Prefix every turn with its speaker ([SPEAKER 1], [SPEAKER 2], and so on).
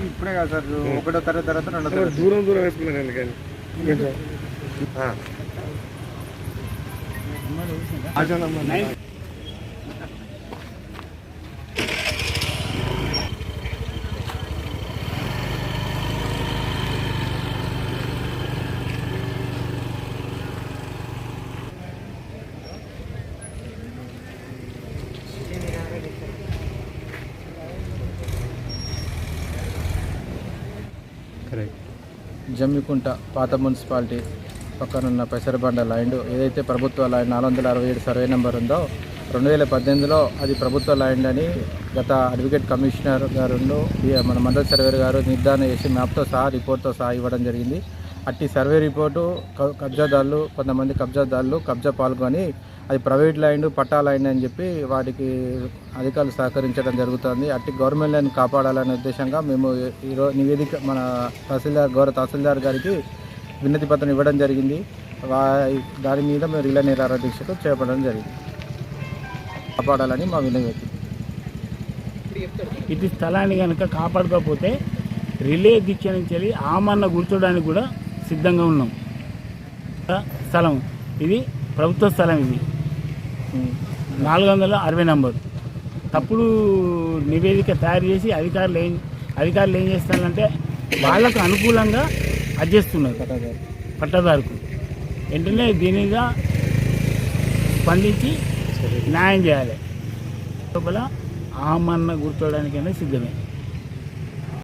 [SPEAKER 1] ఇప్పుడే కాదు సార్ ఒకటో తరగతి తర్వాత రెండో తరగతి.
[SPEAKER 2] దూరం దూరం వేసుకున్నారు ఎందుకని కరెక్ట్
[SPEAKER 3] జమ్మికుంట పాత మున్సిపాలిటీ పక్కనున్న పెసరబండ ల్యాండ్ ఏదైతే ప్రభుత్వ ల్యాండ్ నాలుగు వందల అరవై ఏడు సర్వే నెంబర్ ఉందో రెండు వేల పద్దెనిమిదిలో అది ప్రభుత్వ ల్యాండ్ అని గత అడ్వకేట్ కమిషనర్ గారు మన మండల సర్వేర్ గారు నిర్ధారణ చేసి మ్యాప్తో సహా రిపోర్ట్తో సహా ఇవ్వడం జరిగింది. అట్టి సర్వే రిపోర్టు కబ్జాదారులు కొంతమంది కబ్జాదారులు కబ్జా పాల్గొని అది ప్రైవేట్ ల్యాండ్ పట్టా ల్యాండ్ అని చెప్పి వాటికి అధికారులు సహకరించడం జరుగుతుంది. అట్టి గవర్నమెంట్ ల్యాండ్ కాపాడాలనే ఉద్దేశంగా మేము ఈరోజు నివేదిక మన తహసీల్దార్ గౌరవ తహసీల్దార్ గారికి వినతి పత్రం ఇవ్వడం జరిగింది. దాని మీద మేము రిలే నిరాహార దీక్షకు చేపట్టడం జరిగింది. కాపాడాలని మా వినతి
[SPEAKER 4] ఇది స్థలాన్ని కనుక కాపాడుకోకపోతే రిలే దీక్ష నుంచి ఆమన్న కూర్చోడానికి కూడా సిద్ధంగా ఉన్నాం. స్థలం. ఇది ప్రభుత్వ స్థలం ఇది. నాలుగు వందల అరవై నంబర్. తప్పుడు నివేదిక తయారు చేసి అధికారులు ఏం అధికారులు ఏం చేస్తారంటే వాళ్ళకు అనుకూలంగా అర్జేస్తున్నారు పట్టాదారు పట్టదారుకు. వెంటనే దీనిగా స్పందించి న్యాయం చేయాలి. లోపల ఆమన్న కూర్చోవడానికైనా సిద్ధమే.